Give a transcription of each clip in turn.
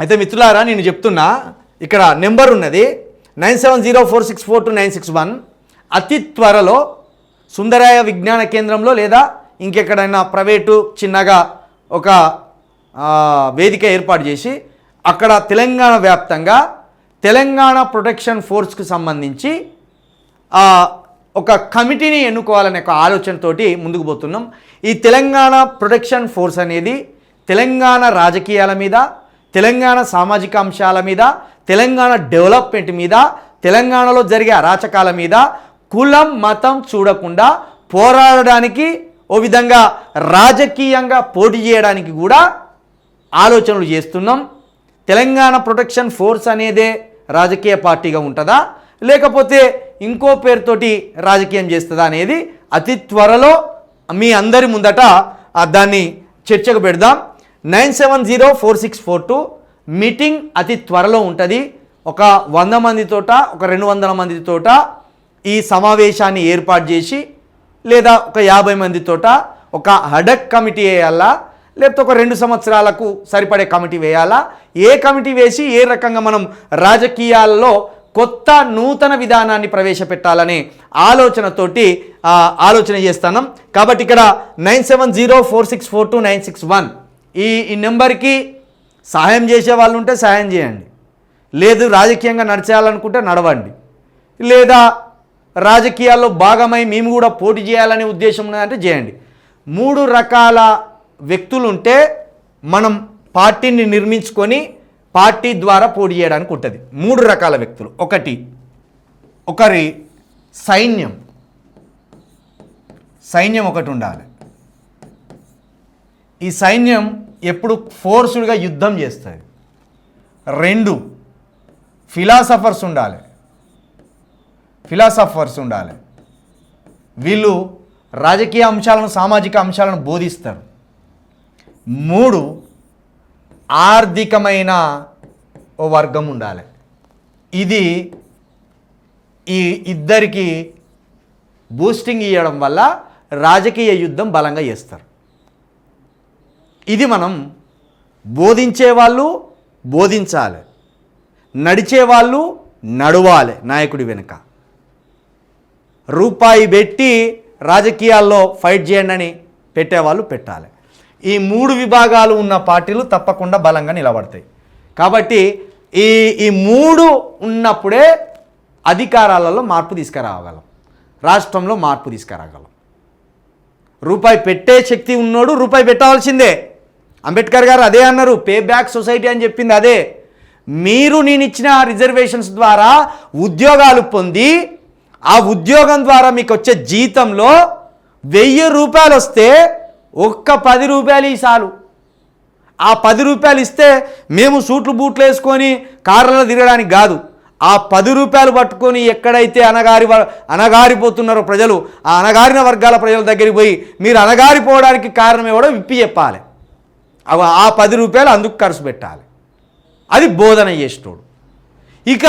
అయితే మిత్రులారా నేను చెప్తున్నా ఇక్కడ నెంబర్ ఉన్నది nine seven zero four six four two nine six one. అతి త్వరలో సుందరాయ విజ్ఞాన కేంద్రంలో లేదా ఇంకెక్కడైనా ప్రైవేటు చిన్నగా ఒక వేదిక ఏర్పాటు చేసి అక్కడ తెలంగాణ వ్యాప్తంగా తెలంగాణ ప్రొటెక్షన్ ఫోర్స్కి సంబంధించి ఒక కమిటీని ఎన్నుకోవాలనే ఒక ఆలోచనతోటి ముందుకు పోతున్నాం. ఈ తెలంగాణ ప్రొటెక్షన్ ఫోర్స్ అనేది తెలంగాణ రాజకీయాల మీద తెలంగాణ సామాజిక అంశాల మీద తెలంగాణ డెవలప్మెంట్ మీద తెలంగాణలో జరిగే అరాచకాల మీద కులం మతం చూడకుండా పోరాడడానికి ఓ విధంగా రాజకీయంగా పోటీ చేయడానికి కూడా ఆలోచనలు చేస్తున్నాం. తెలంగాణ ప్రొటెక్షన్ ఫోర్స్ అనేదే రాజకీయ పార్టీగా ఉంటుందా? లేకపోతే ఇంకో పేరుతోటి రాజకీయం చేస్తుందా అనేది అతి త్వరలో మీ అందరి ముందట దాన్ని చర్చకు పెడదాం. Nine seven zero four six four two. Meeting అతి త్వరలో ఉంటుంది. ఒక వంద మందితోట ఒక రెండు వందల మందితోట ఈ సమావేశాన్ని ఏర్పాటు చేసి లేదా ఒక యాభై మందితోట ఒక హడక్ కమిటీ వేయాలా లేకపోతే ఒక రెండు సంవత్సరాలకు సరిపడే కమిటీ వేయాలా ఏ కమిటీ వేసి ఏ రకంగా మనం రాజకీయాల్లో కొత్త నూతన విధానాన్ని ప్రవేశపెట్టాలనే ఆలోచనతోటి ఆలోచన చేస్తున్నాం. కాబట్టి ఇక్కడ nine seven zero four six four two nine six one. ఈ ఈ నెంబర్కి సహాయం చేసే వాళ్ళు ఉంటే సహాయం చేయండి. లేదు రాజకీయంగా నడిచేయాలనుకుంటే నడవండి. లేదా రాజకీయాల్లో భాగమై మేము కూడా పోటీ చేయాలనే ఉద్దేశం ఉన్నదంటే చేయండి. మూడు రకాల వ్యక్తులు ఉంటే మనం పార్టీని నిర్మించుకొని పార్టీ ద్వారా పోటీ చేయడానికి ఉంటుంది. మూడు రకాల వ్యక్తులు. ఒకటి ఒకరి సైన్యం. సైన్యం ఒకటి ఉండాలి. ఈ సైన్యం ఎప్పుడు ఫోర్స్డ్గా యుద్ధం చేస్తుంది రెండు ఫిలాసఫర్స్ ఉండాలి. ఫిలాసఫర్స్ ఉండాలి. వీళ్ళు రాజకీయ అంశాలను సామాజిక అంశాలను బోధిస్తారు. మూడు ఆర్థికమైన ఓ వర్గం ఉండాలి. ఇది ఈ ఇద్దరికి బూస్టింగ్ ఇవ్వడం వల్ల రాజకీయ యుద్ధం బలంగా చేస్తారు. ఇది మనం బోధించే వాళ్ళు బోధించాలి. నడిచే వాళ్ళు నడవాలి నాయకుడి వెనుక. రూపాయి పెట్టి రాజకీయాల్లో ఫైట్ చేయండి అని పెట్టేవాళ్ళు పెట్టాలి. ఈ మూడు విభాగాలు ఉన్న పార్టీలు తప్పకుండా బలంగా నిలబడతాయి. కాబట్టి ఈ ఈ మూడు ఉన్నప్పుడే అధికారాలలో మార్పు తీసుకురాగలం. రాష్ట్రంలో మార్పు తీసుకురాగలం. రూపాయి పెట్టే శక్తి ఉన్నోడు రూపాయి పెట్టవలసిందే. అంబేద్కర్ గారు అదే అన్నారు పే బ్యాక్ సొసైటీ అని చెప్పింది అదే. మీరు నేను ఇచ్చిన రిజర్వేషన్స్ ద్వారా ఉద్యోగాలు పొంది ఆ ఉద్యోగం ద్వారా మీకు వచ్చే జీతంలో వెయ్యి రూపాయలు వస్తే ఒక్క పది రూపాయలు ఈ చాలు. ఆ పది రూపాయలు ఇస్తే మేము సూట్లు బూట్లు వేసుకొని కార్లలో తిరగడానికి కాదు ఆ పది రూపాయలు పట్టుకొని ఎక్కడైతే అనగారి వ- అనగారిపోతున్నారో ప్రజలు ఆ అనగారిన వర్గాల ప్రజల దగ్గరికి పోయి మీరు అనగారిపోవడానికి కారణం ఎవడో విప్పి చెప్పాలి. ఆ పది రూపాయలు అందుకు ఖర్చు పెట్టాలి. అది బోధన చేసేటోడు. ఇక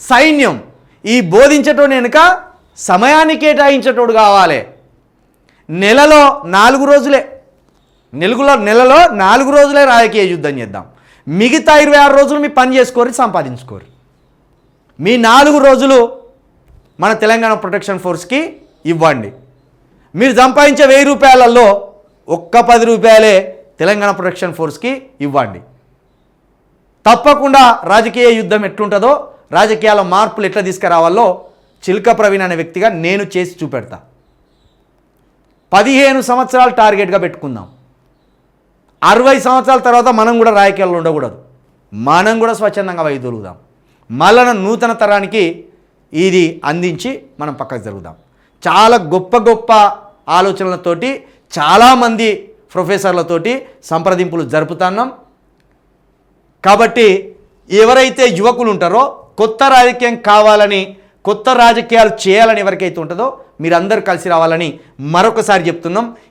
సైన్యం ఈ బోధించటోడు వెనుక సమయాన్ని కేటాయించేటోడు కావాలి. నెలలో నాలుగు రోజులే. నెలుగులో నెలలో నాలుగు రోజులే రాజకీయ యుద్ధం చేద్దాం. మిగతా ఇరవై ఆరు రోజులు మీ పని చేసుకోరు సంపాదించుకోరు. మీ నాలుగు రోజులు మన తెలంగాణ ప్రొటెక్షన్ ఫోర్స్కి ఇవ్వండి. మీరు సంపాదించే వెయ్యి రూపాయలలో ఒక్క పది రూపాయలే తెలంగాణ ప్రొటెక్షన్ ఫోర్స్కి ఇవ్వండి. తప్పకుండా రాజకీయ యుద్ధం ఎట్లుంటుందో రాజకీయాల మార్పులు ఎట్లా తీసుకురావాలో చిల్క ప్రవీణ్ అనే వ్యక్తిగా నేను చేసి చూపెడతా. పదిహేను సంవత్సరాలు టార్గెట్గా పెట్టుకుందాం. అరవై సంవత్సరాల తర్వాత మనం కూడా రాజకీయాల్లో ఉండకూడదు. మనం కూడా స్వచ్ఛందంగా వైదొలుగుదాం మళ్ళన నూతన తరానికి ఇది అందించి మనం పక్కకు జరుగుదాం. చాలా గొప్ప గొప్ప ఆలోచనలతోటి చాలామంది ప్రొఫెసర్లతోటి సంప్రదింపులు జరుపుతున్నాం. కాబట్టి ఎవరైతే యువకులు ఉంటారో కొత్త రాజకీయం కావాలని కొత్త రాజకీయాలు చేయాలని ఎవరికైతే ఉంటుందో మీరందరూ కలిసి రావాలని మరొకసారి చెప్తున్నాం.